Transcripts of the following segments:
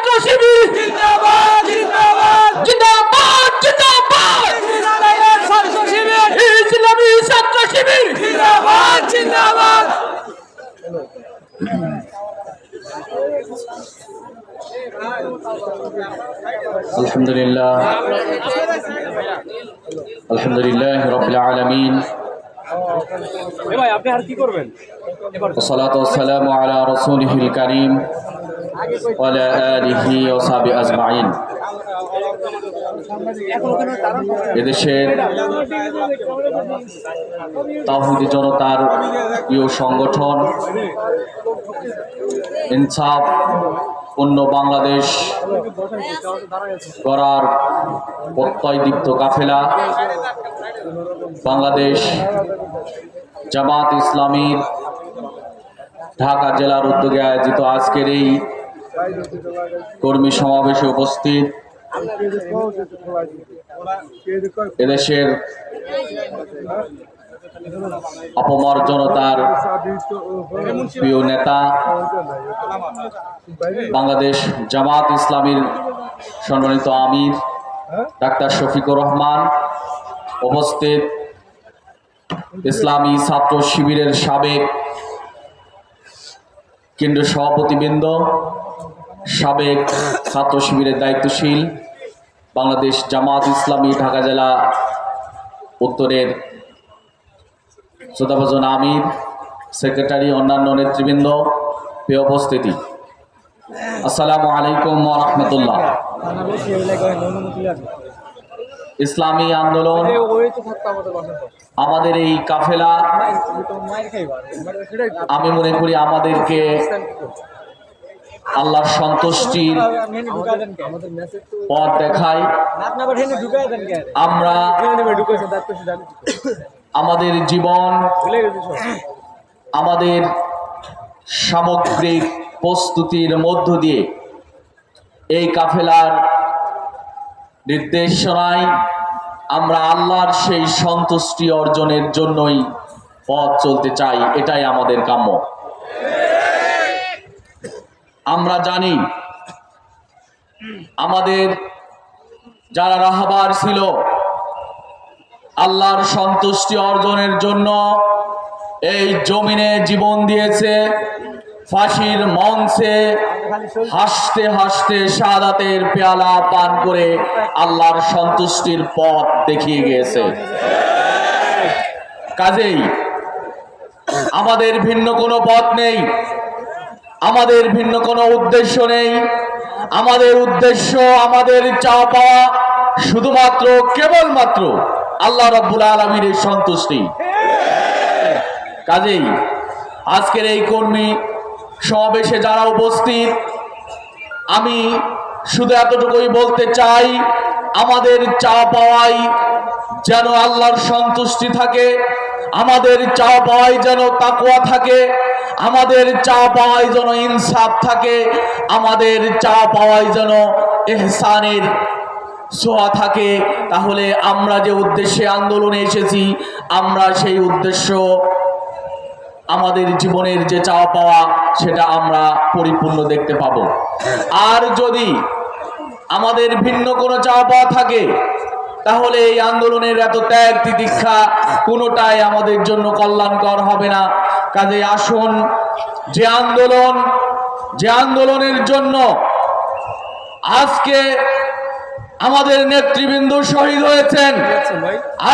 ছাত্র শিবির জিন্দাবাদ জিন্দাবাদ জিন্দাবাদ জিন্দাবাদ ছাত্র শিবির ইসলামী ছাত্র শিবির জিন্দাবাদ জিন্দাবাদ আলহামদুলিল্লাহ আলহামদুলিল্লাহ রবিল আলমিন ভাই আপনি আর কি করবেন والصلاة والسلام على رسوله الكريم وعلى آله وصحبه أجمعين এদেশের তাহিদি জনতার প্রিয় সংগঠন ইনসাফ অন্য বাংলাদেশ করার প্রত্যয়দীপ্ত কাফেলা বাংলাদেশ জামাত ইসলামীর ঢাকা জেলার উদ্যোগে আয়োজিত আজকের এই কর্মী সমাবেশে উপস্থিত। এদেশের অপমর প্রিয় নেতা বাংলাদেশ জামাত ইসলামীর সম্মানিত আমির ডাক্তার শফিকুর রহমান, উপস্থিত ইসলামী ছাত্র শিবিরের সাবেক কেন্দ্রীয় সভাপতিবৃন্দ সাবেক ছাত্র শিবিরের দায়িত্বশীল বাংলাদেশ জামাত ইসলামী ঢাকা জেলা উত্তরের শ্রোতাভজন আমির, সেক্রেটারি, অন্যান্য নেতৃবৃন্দ, প্রিয় উপস্থিতি। আসসালামু আলাইকুম রহমতুল্লাহ। ইসলামী আন্দোলন আমাদের এই কাফেলা, আমি মনে করি আমাদেরকে আল্লাহর সন্তুষ্টির পথ দেখায় আমরা আমাদের জীবন, আমাদের সামগ্রিক প্রস্তুতির মধ্য দিয়ে এই কাফেলার নির্দেশনায় আমরা আল্লাহর সেই সন্তুষ্টি অর্জনের জন্যই পথ চলতে চাই। এটাই আমাদের কাম্য। আমরা জানি, আমাদের যারা রাহাবার ছিল, আল্লাহর সন্তুষ্টি অর্জনের জন্য এই জমিনে জীবন দিয়েছে, ফাঁসির মঞ্চে হাসতে হাসতে সাদাতের পেয়ালা পান করে আল্লাহর সন্তুষ্টির পথ দেখিয়ে গিয়েছে। কাজেই আমাদের ভিন্ন কোনো পথ নেই। আমাদের ভিন্ন কোনো উদ্দেশ্য নেই। আমাদের উদ্দেশ্য, আমাদের চাওয়া পাওয়া শুধুমাত্র, কেবলমাত্র আল্লাহ রব্বুল আলমীর সন্তুষ্টি। কাজেই আজকের এই কর্মী সমাবেশে যারা উপস্থিত, আমি শুধু এতটুকুই বলতে চাই, আমাদের চা পাওয়াই যেন আল্লাহর সন্তুষ্টি থাকে, আমাদের চা পাওয়াই যেন তাকুয়া থাকে আমাদের চা পাওয়াই যেন ইনসাফ থাকে, আমাদের চা পাওয়াই যেন এহসানের সোয়া থাকে। তাহলে আমরা যে উদ্দেশ্যে আন্দোলনে এসেছি, আমরা সেই উদ্দেশ্য আমাদের জীবনের যে চাওয়া পাওয়া, সেটা আমরা পরিপূর্ণ দেখতে পাব। আর যদি আমাদের ভিন্ন কোনো চাওয়া পাওয়া থাকে, তাহলে এই আন্দোলনের এত ত্যাগ তিতিক্ষা কোনোটাই আমাদের জন্য কল্যাণকর হবে না। কাজে আসুন। যে আন্দোলন, যে আন্দোলনের জন্য আজকে আমাদের নেতৃবৃন্দ শহীদ হয়েছেন।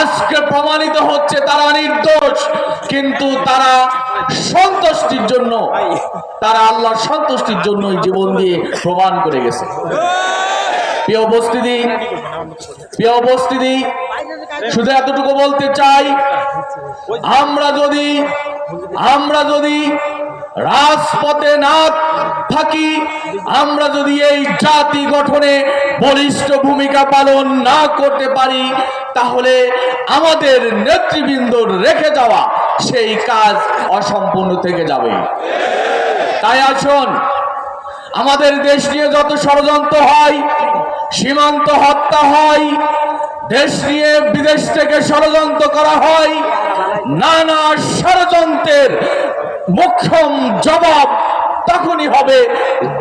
আজকে প্রমাণিত হচ্ছে তারা নির্দোষ, কিন্তু তারা সন্তুষ্টির জন্য, তারা আল্লাহর সন্তুষ্টির জন্যই জীবন দিয়ে প্রমাণ করে গেছে। প্রিয় উপস্থিতি প্রিয় উপস্থিতি, শুধু এতটুকু বলতে চাই, আমরা যদি আমরা যদি রাজপথে না থাকি, আমরা যদি এই জাতি গঠনে বলিষ্ঠ ভূমিকা পালন না করতে পারি, তাহলে আমাদের নেতৃবৃন্দ রেখে যাওয়া সেই কাজ অসম্পূর্ণ থেকে যাবে। তাই আসুন, আমাদের দেশ নিয়ে যত ষড়যন্ত্র হয়, সীমান্ত হত্যা হয় দেশ নিয়ে বিদেশ থেকে ষড়যন্ত্র করা হয়, নানা ষড়যন্ত্রের মোক্ষম জবাব তখনই হবে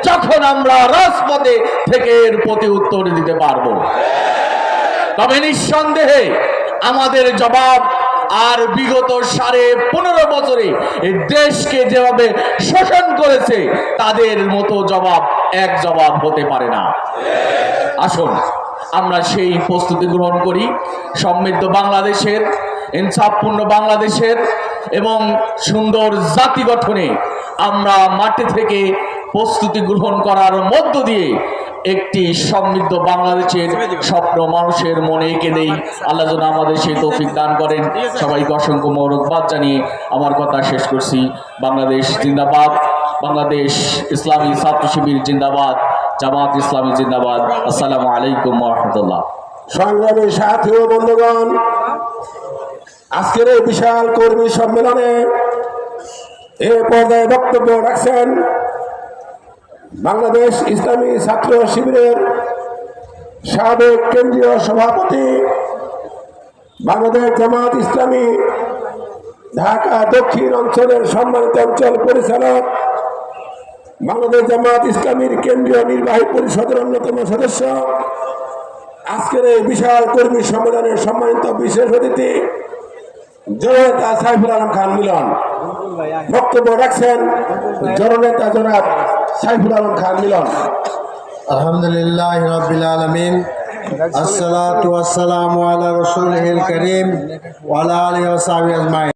যখন আমরা রাজপথে থেকে এর প্রতি উত্তর দিতে পারব। তবে নিঃসন্দেহে আমাদের জবাব আর বিগত সাড়ে পনেরো বছরে দেশকে যেভাবে শোষণ করেছে, তাদের মতো জবাব, এক জবাব হতে পারে না। আসুন। আমরা সেই প্রস্তুতি গ্রহণ করি। সমৃদ্ধ বাংলাদেশের, ইনসাফপূর্ণ বাংলাদেশের এবং সুন্দর জাতি গঠনে আমরা মাটি থেকে প্রস্তুতি গ্রহণ করার মধ্য দিয়ে একটি সমৃদ্ধ বাংলাদেশের স্বপ্ন মানুষের মনে এঁকে দেই। আল্লাহ যেন আমাদের সেই তৌফিক দান করেন। সবাইকে অসংখ্য মৌরকবাদ জানিয়ে আমার কথা শেষ করছি। বাংলাদেশ জিন্দাবাদ, বাংলাদেশ ইসলামী ছাত্র শিবির জিন্দাবাদ। জামাত ইসলামী জিন্দাবাদ। আসসালামু আলাইকুম রহমতুল্লাহ। সংগ্রামী সাথী ও বন্ধুগণ, আজকের এই বিশাল কর্মী সম্মেলনে এ পর্যায়ে বক্তব্য রাখছেন বাংলাদেশ ইসলামী ছাত্র শিবিরের সাবেক কেন্দ্রীয় সভাপতি বাংলাদেশ জামাত ইসলামী, ঢাকা দক্ষিণ অঞ্চলের সম্মানিত অঞ্চল পরিচালক বাংলাদেশ জামাত ইসলামীর কেন্দ্রীয় নির্বাহী পরিষদের অন্যতম সদস্য। আজকের এই বিশাল কর্মী সম্মেলনের সম্মানিত বিশেষ অতিথি, জননেতা সাইফুল আলম খান মিলন। বক্তব্য রাখছেন জননেতা জনাব সাইফুল আলম খান মিলন। আলহামদুলিল্লাহ রবিল আলমিন। আসসালাতু আলা রসুলিল করিম ওয়ালা আলিহি ওয়া সাহবিহি আজমাইন।